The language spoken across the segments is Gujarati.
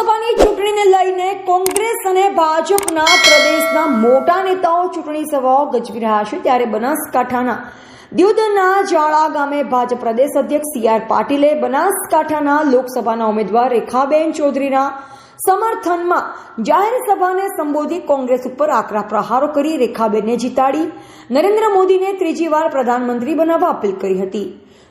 લોકસભાની ચૂંટણીને લઈને કોંગ્રેસ અને ભાજપના પ્રદેશના મોટા નેતાઓ ચૂંટણી સભાઓ ગજવી રહ્યા છે. ત્યારે બનાસકાંઠાના દ્યુદના જાળા ગામે ભાજપ પ્રદેશ અધ્યક્ષ સી આર પાટીલે બનાસકાંઠાના લોકસભાના ઉમેદવાર રેખાબેન ચૌધરીના સમર્થનમાં જાહેર સભાને સંબોધી કોંગ્રેસ ઉપર આકરા પ્રહારો કરી રેખાબેનને જીતાડી. નરેન્દ્ર મોદીને ત્રીજી વાર પ્રધાનમંત્રી બનાવવા અપીલ કરી હતી.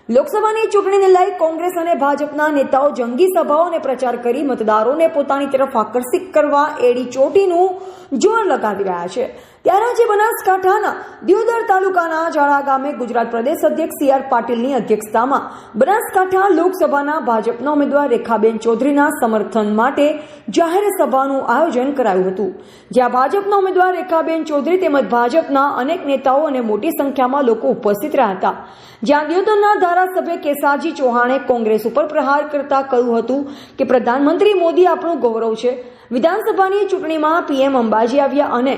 લોકસભાની ચૂંટણીને લઈ કોંગ્રેસ અને ભાજપના નેતાઓ જંગી સભાઓ અને પ્રચાર કરી મતદારોને પોતાની તરફ આકર્ષિત કરવા એડી ચોટીનું જોર લગાવી રહ્યા છે. ત્યારે બનાસકાંઠાના દિયોદર તાલુકાના જાળા ગામે ગુજરાત પ્રદેશ અધ્યક્ષ સી આર પાટીલની અધ્યક્ષતામાં બનાસકાંઠા લોકસભાના ભાજપના ઉમેદવાર રેખાબેન ચૌધરીના સમર્થન માટે જાહેર સભાનું આયોજન કરાયું હતું. જ્યાં ભાજપના ઉમેદવાર રેખાબેન ચૌધરી તેમજ ભાજપના અનેક નેતાઓ અને મોટી સંખ્યામાં લોકો ઉપસ્થિત રહ્યા હતા. જ્યાં દિયોદરના ધારાસભ્ય કેસાજી ચૌહાણે કોંગ્રેસ ઉપર પ્રહાર કરતા કહ્યું હતું કે, પ્રધાનમંત્રી મોદી આપણું ગૌરવ છે. વિધાનસભાની ચૂંટણીમાં પીએમ અંબાજી આવ્યા અને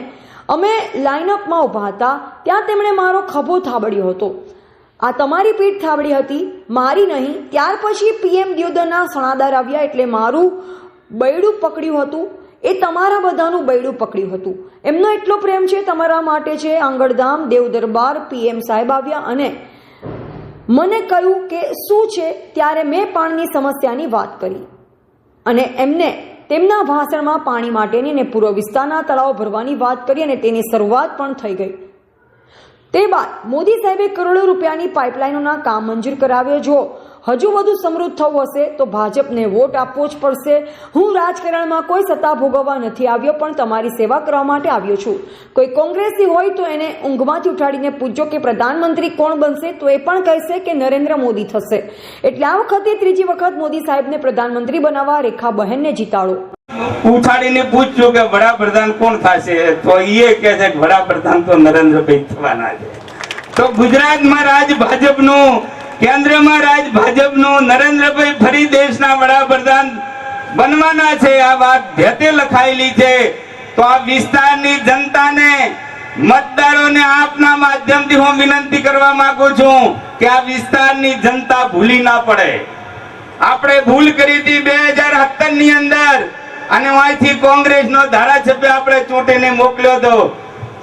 અમે લાઇનઅપમાં ઊભા હતા, ત્યાં તેમણે મારો ખભો થાબડ્યો હતો. આ તમારી પીઠ થાબડી હતી, મારી નહીં, ત્યાર પછી પીએમ દ્યોદરના સણાદાર આવ્યા એટલે મારું બૈડું પકડ્યું હતું. એ તમારા બધાનું બૈડું પકડ્યું હતું. એમનો એટલો પ્રેમ છે તમારા માટે છે આંગળધામ દેવ દરબાર પીએમ સાહેબ આવ્યા અને મને કહ્યું કે શું છે, ત્યારે મેં પાણીની સમસ્યાની વાત કરી. અને એમને તેમના ભાષણમાં પાણી માટેની અને પૂર્વ વિસ્તારના તળાવો ભરવાની વાત કરી અને તેની શરૂઆત પણ થઈ ગઈ. તે બાદ મોદી સાહેબે કરોડો રૂપિયાની પાઇપલાઇનોના કામ મંજૂર કરાવ્યો. જો હજુ વધુ સમૃદ્ધ થવું હશે તો ભાજપને વોટ આપવો જ પડશે. હું રાજકારણમાં કોઈ સત્તા ભોગવવા નથી આવ્યો, પણ તમારી સેવા કરવા માટે આવ્યો છું. કોઈ કોંગ્રેસી હોય તો એને ઊંઘમાંથી ઉઠાડીને પૂછજો કે પ્રધાનમંત્રી કોણ બનશે તો એ પણ કહેશે કે નરેન્દ્ર મોદી થશે. એટલે આ વખતે ત્રીજી વખત મોદી સાહેબને પ્રધાનમંત્રી બનાવવા રેખા બહેનને જીતાડો. ઉછાડીને પૂછ્યું કે વડાપ્રધાન કોણ થશે? તો એ કે છે વડાપ્રધાન તો નરેન્દ્રભાઈ થવાના છે. તો ગુજરાતમાં રાજ ભાજપનું, કેન્દ્રમાં રાજ ભાજપનું નરેન્દ્રભાઈ ફરી દેશના વડાપ્રધાન બનવાના છે. આ વાત ભેતે લખાયેલી છે. તો આ વિસ્તારની જનતાને, મતદારોને આપના માધ્યમથી હું વિનંતી કરવા માંગુ છું કે આ વિસ્તારની જનતા ભૂલી ના પડે. આપણે ભૂલ કરી હતી બે હજારની અંદર. અને અહીંથી કોંગ્રેસનો ધારાસભ્ય આપણે ચૂંટીને મોકલ્યો હતો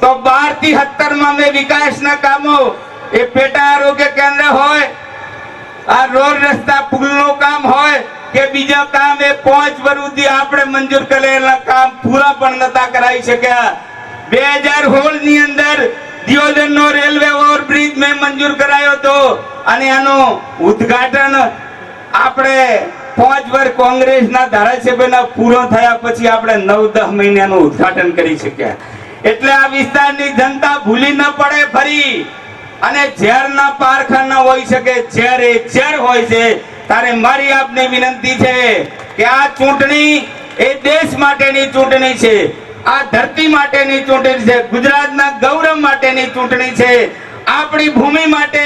તો બારથી સત્તરમાં મેં વિકાસના કામો, એ પેટા આરોગ્ય કેન્દ્ર હોય, આ રોડ રસ્તા પુલનું કામ હોય, કે બીજા કામ, એ પાંચ વર્ષ આપણે મંજૂર કરેલા કામ પૂરા પણ નતા કરાવી શક્યા. બે હજાર સોળની અંદર દિયોદર નો રેલવે ઓવરબ્રિજ મેં મંજૂર કરાયો હતો. અને આનું ઉદ્ઘાટન આપણે પાંચ વર્ષ કોંગ્રેસના ધારાસભ્યના પૂરો થયા પછી આપણે નવ દસ મહિનાનું ઉદ્ઘાટન કરી શક્યા. એટલે આ વિસ્તારની જનતા ભૂલી ન પડે ફરી. અને ઝેરના પારખાના હોઈ શકે, ઝેર એ ઝેર હોય છે. તારે મારી આપને વિનંતી છે કે આ ચૂંટણી એ દેશ માટેની ચૂંટણી છે. આ ધરતી માટેની ચૂંટણી છે. ગુજરાતના ગૌરવ માટેની ચૂંટણી છે. આપણી ભૂમિ માટે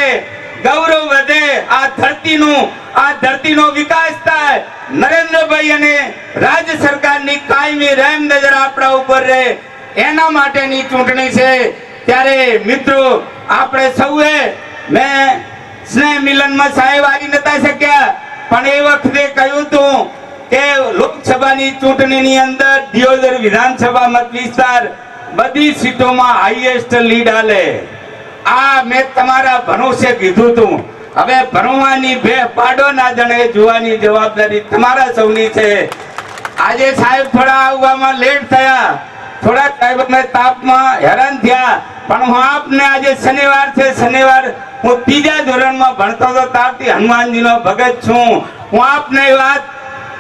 ગૌરવ વધે. આ ધરતીનું, આ ધરતીનો વિકાસ થાય. નરેન્દ્રભાઈ અને રાજ્ય સરકારની કાયમી રહેમ નજર આપણા ઉપર રહે. એના માટેની ચૂંટણી છે. ત્યારે મિત્રો, આપણે સૌએ મેં સ્નેહ મિલનમાં સાહેબ આવી નતા શક્યા. પણ એ વખતે કહ્યું હતું કે લોકસભાની ચૂંટણીની અંદર દિયોદર વિધાનસભા મત વિસ્તાર બધી સીટોમાં હાઈએસ્ટ લીડ આલે આ મેં તમારા ભરોસે કીધું તું હવે ભણવાની બે પાડો ના જણે જોવાની જવાબદારી તમારા સૌની છે. આજે સાહેબ થોડા આવવામાં લેટ થયા. થોડા સાહેબને તાપમાં હેરાન થયા. પણ હું આપને આજે શનિવાર છે, શનિવાર હું ત્રીજા ધોરણમાં ભણતો હતો તારથી હનુમાનજીનો ભગત છું. હું આપને વાત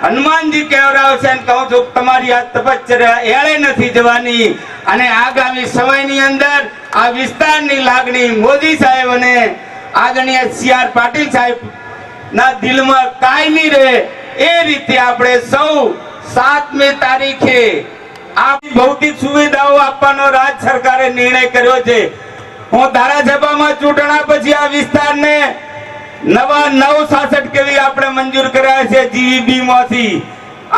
હનુમાનજી કેવડાવશે અને કહું છું, તમારી આ તપશ્ચર્યા એળે નથી જવાની. અને આગામી સમયની અંદર આ વિસ્તારની લાગણી મોદી સાહેબ અને આદરણીય સી આર પાટીલ સાહેબ ના દિલમાં કાયમી રહે એ રીતે આપણે સૌ સાતમી તારીખે આ ભૌતિક સુવિધાઓ આપવાનો રાજ સરકારે નિર્ણય કર્યો છે. હું ધારાસભામાં ચૂંટણા પછી આ વિસ્તારને નવા નવ સાસઠ કેવી આપણે મંજૂર કર્યા છે જીવીબી માંથી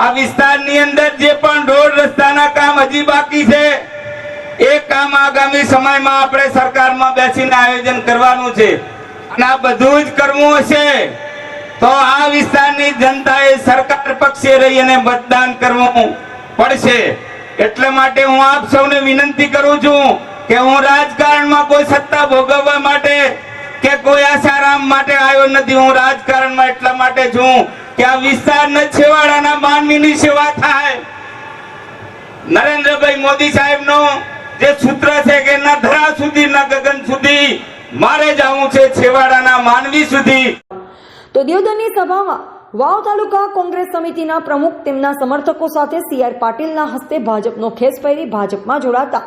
આ વિસ્તારની અંદર જે પણ રોડ રસ્તાના કામ હજી બાકી છે, એ કામ આગામી સમયમાં આપણે સરકારમાં બેસીને આયોજન કરવાનું છે. અને આ બધું જ કરવું હશે, તો આ વિસ્તારની જનતાએ સરકાર પક્ષે રહી અને મતદાન કરવું પડશે. એટલે માટે હું આપ સૌને વિનંતી કરું છું કે હું રાજકારણમાં કોઈ સત્તા ભોગવવા માટે કે કોઈ આસારામ માટે આવ્યો નથી, હું રાજકારણમાં એટલા માટે છું કે આ વિસ્તારના છેવાડાના માનવીની સેવા થાય. નરેન્દ્રભાઈ મોદી સાહેબનો જે સૂત્ર છે કે ના ધરા સુધી, ના ગગન સુધી, મારે જવું છે છેવાડાના માનવી સુધી. તો દિયોદરની સભામાં વાવ તાલુકા કોંગ્રેસ સમિતિના પ્રમુખ તેમના સમર્થકો સાથે સી આર પાટીલના હસ્તે ભાજપનો ખેસ પહેરી ભાજપમાં જોડાતા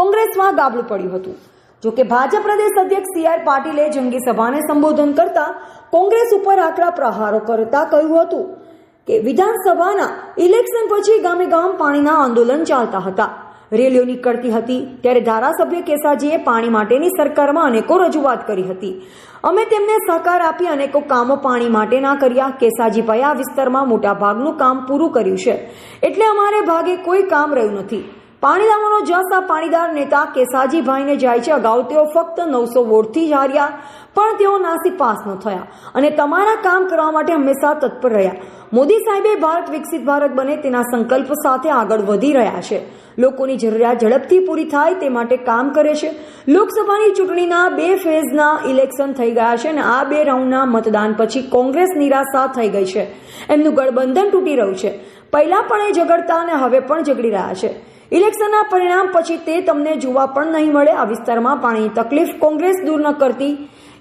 કોંગ્રેસમાં ગાબડું પડ્યું હતું. જો કે ભાજપ પ્રદેશ અધ્યક્ષ સી આર પાટીલે જંગી સભાને સંબોધન કરતા કોંગ્રેસ ઉપર આકરા પ્રહારો કરતા કહ્યું હતું કે વિધાનસભાના ઇલેક્શન પછી ગામે ગામ પાણીના આંદોલન ચાલતા હતા. રેલીઓ નીકળતી હતી, ત્યારે ધારાસભ્ય કેસાજીએ પાણી માટેની સરકારમાં અનેકો રજૂઆત કરી હતી. અમે તેમને સહકાર આપી અનેકો કામો પાણી માટે ના કર્યા. કેસાજીભાઈ આ વિસ્તારમાં મોટા ભાગનું કામ પૂરું કર્યું છે. એટલે અમારે ભાગે કોઈ કામ રહ્યું નથી. પાણી લાવવાનો જસ પાણીદાર નેતા કેસાજીભાઈને જાય છે અગાઉ તેઓ ફક્ત નવસો વોટથી જ હાર્યા, પણ તેઓ નાસી પાસ ન થયા અને તમારા કામ કરવા માટે હંમેશા તત્પર રહ્યા. મોદી સાહેબે ભારત વિકસિત ભારત બને તેના સંકલ્પ સાથે આગળ વધી રહ્યા છે. લોકોની જરૂરિયાત ઝડપથી પૂરી થાય તે માટે કામ કરે છે. લોકસભાની ચૂંટણીના બે ફેઝના ઇલેક્શન થઈ ગયા છે અને આ બે રાઉન્ડના મતદાન પછી કોંગ્રેસ નિરાશા થઈ ગઈ છે. એમનું ગઠબંધન તૂટી રહ્યું છે. પહેલા પણ એ ઝઘડતા અને હવે પણ ઝઘડી રહ્યા છે. ઇલેક્શનના પરિણામ પછી તે તમને જોવા પણ નહીં મળે. આ વિસ્તારમાં પાણીની તકલીફ કોંગ્રેસ દૂર ન કરતી.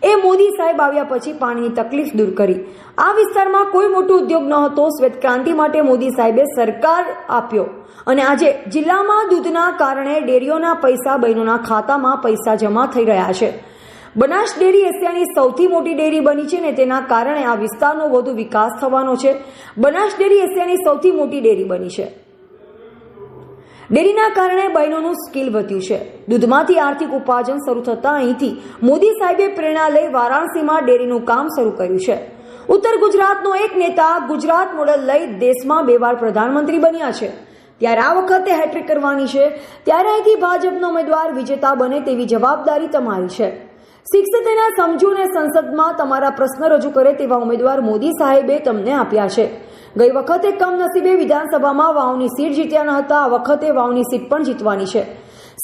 એ મોદી સાહેબ આવ્યા પછી પાણીની તકલીફ દૂર કરી. આ વિસ્તારમાં કોઈ મોટો ઉદ્યોગ ન હતો. શ્વેત ક્રાંતિ માટે મોદી સાહેબે સરકાર આપ્યો. અને આજે જિલ્લામાં દૂધના કારણે ડેરીઓના પૈસા બહેનોના ખાતામાં પૈસા જમા થઈ રહ્યા છે. બનાસ ડેરી એશિયાની સૌથી મોટી ડેરી બની છે ને તેના કારણે આ વિસ્તારનો વધુ વિકાસ થવાનો છે. બનાસ ડેરી એશિયાની સૌથી મોટી ડેરી બની છે. ડેરીના કારણે બહેનોનું સ્કિલ વધ્યું છે. દૂધમાંથી આર્થિક ઉપાર્જન શરૂ થતાં અહીંથી મોદી સાહેબે પ્રેરણા લઈ વારાણસીમાં ડેરીનું કામ શરૂ કર્યું છે. ઉત્તર ગુજરાતનો એક નેતા ગુજરાત મોડલ લઈ દેશમાં બે વાર પ્રધાનમંત્રી બન્યા છે. ત્યારે આ વખતે હેટ્રિક કરવાની છે. ત્યારે અહીંથી ભાજપનો ઉમેદવાર વિજેતા બને તેવી જવાબદારી તમારી છે. શિક્ષક તેના સમજુ અને સંસદમાં તમારા પ્રશ્ન રજૂ કરે તેવા ઉમેદવાર મોદી સાહેબે તમને આપ્યા છે. ગઈ વખતે કમનસીબે વિધાનસભામાં વાવની સીટ જીત્યા ન હતા, આ વખતે વાવની સીટ પણ જીતવાની છે.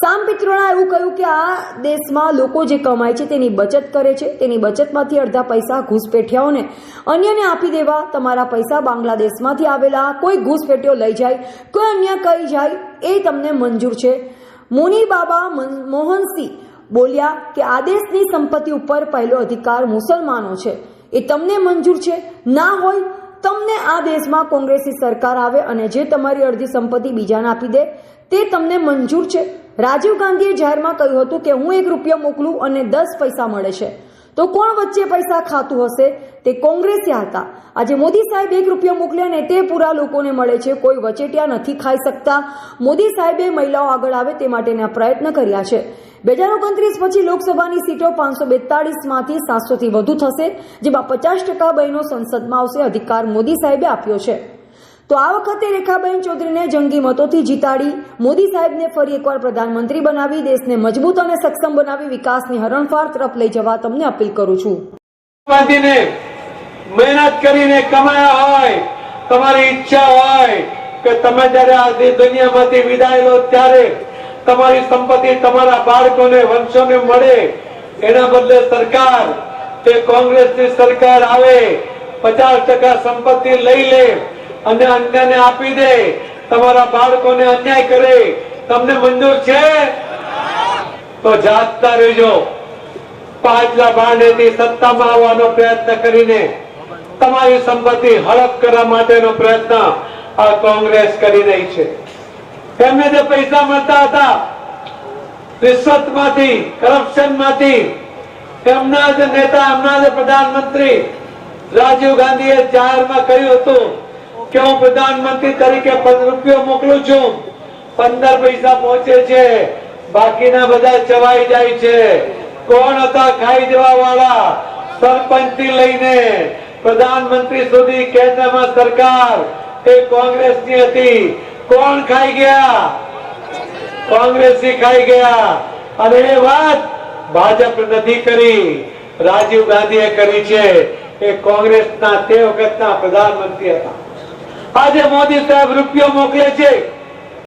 સામ પિત્રોણા એવું કહ્યું કે આ દેશમાં લોકો જે કમાય છે તેની બચત કરે છે. તેની બચતમાંથી અડધા પૈસા ઘૂસપેઠિયાઓને અન્યને આપી દેવા, તમારા પૈસા બાંગ્લાદેશમાંથી આવેલા, કોઈ ઘૂસપેટીઓ લઈ જાય, કોઈ અન્ય કઈ જાય, એ તમને મંજૂર છે. મુની બાબા મોહનસિંહ બોલ્યા કે આદેશની સંપત્તિ ઉપર પહેલો અધિકાર મુસલમાનો છે. એ તમને મંજૂર છે? ના હોય, તમને આ દેશમાં કોંગ્રેસી સરકાર આવે અને જે તમારી અડધી સંપત્તિ બીજાને આપી દે, તે તમને મંજૂર છે. રાજીવ ગાંધીએ જાહેરમાં કહ્યું હતું કે હું એક રૂપિયો મોકલું અને દસ પૈસા મળે છે. તો કોણ વચ્ચે પૈસા ખાતું હશે? તે કોંગ્રેસે હતા. આજે મોદી સાહેબ એક રૂપિયો મોકલ્યા ને તે પૂરા લોકોને મળે છે. કોઈ વચેટિયા નથી ખાઈ શકતા. મોદી સાહેબે મહિલાઓ આગળ આવે તે માટેના પ્રયત્ન કર્યા છે. બે હજાર ઓગણત્રીસ પછી લોકસભાની સીટો પાંચસો બેતાળીસમાંથી સાતસોથી વધુ થશે, જેમાં પચાસ ટકા બહેનો સંસદમાં આવશે, અધિકાર મોદી સાહેબે આપ્યો છે. તો આ વખતે રેખાબેન ચૌધરીને જંગી મતોથી જીતાડી મોદી સાહેબને ફરી એકવાર પ્રધાનમંત્રી બનાવી, દેશને મજબૂત અને સક્ષમ બનાવી, વિકાસની હરણફાળ તરફ લઈ જવા તમને અપીલ કરું છું. મહેનત કરીને કમાયા હોય, તમારી ઈચ્છા હોય કે તમે જ્યારે આ દુનિયામાંથી વિદાય લો ત્યારે તમારી સંપત્તિ તમારા બાળકોને, વંશોને મળે. એના બદલે સરકાર, તે કોંગ્રેસની સરકાર આવે, પચાસ ટકા સંપત્તિ લઈ લે. અને અન્યને આપી દે. તમારા બાળકોને અન્યાય કરે. તમને મંજૂર છે? તો જાગતા રહેજો. પાછલા ભાંડેથી સત્તામાં આવવાનો પ્રયત્ન કરીને તમારી સંપત્તિ હડપ કરવા માટેનો પ્રયત્ન આ કોંગ્રેસ કરી રહી છે. એમને જે પૈસા મળતા હતા રિશદમાંથી કરપ્શનમાંથી એમના જ નેતા, એમના જ પ્રધાનમંત્રી રાજીવ ગાંધીએ જાહેરમાં કહ્યું હતું. કે હું પ્રધાનમંત્રી તરીકે રૂપિયો મોકલું છું? પંદર પૈસા પહોંચે છે. બાકીના બધા ચવાઈ જાય છે. કોણ હતા ખાઈ જવા વાળા સરપંચથી લઈને પ્રધાનમંત્રી સુધી કેન્દ્રમાં સરકાર. એ કોંગ્રેસની હતી. કોણ ખાઈ ગયા? કોંગ્રેસી ખાઈ ગયા. અને એ વાત ભાજપ નથી કરી. રાજીવ ગાંધીએ કરી છે. એ કોંગ્રેસના તે વખતના પ્રધાનમંત્રી હતા. આજે મોદી સાહેબ રૂપિયો મોકલે છે.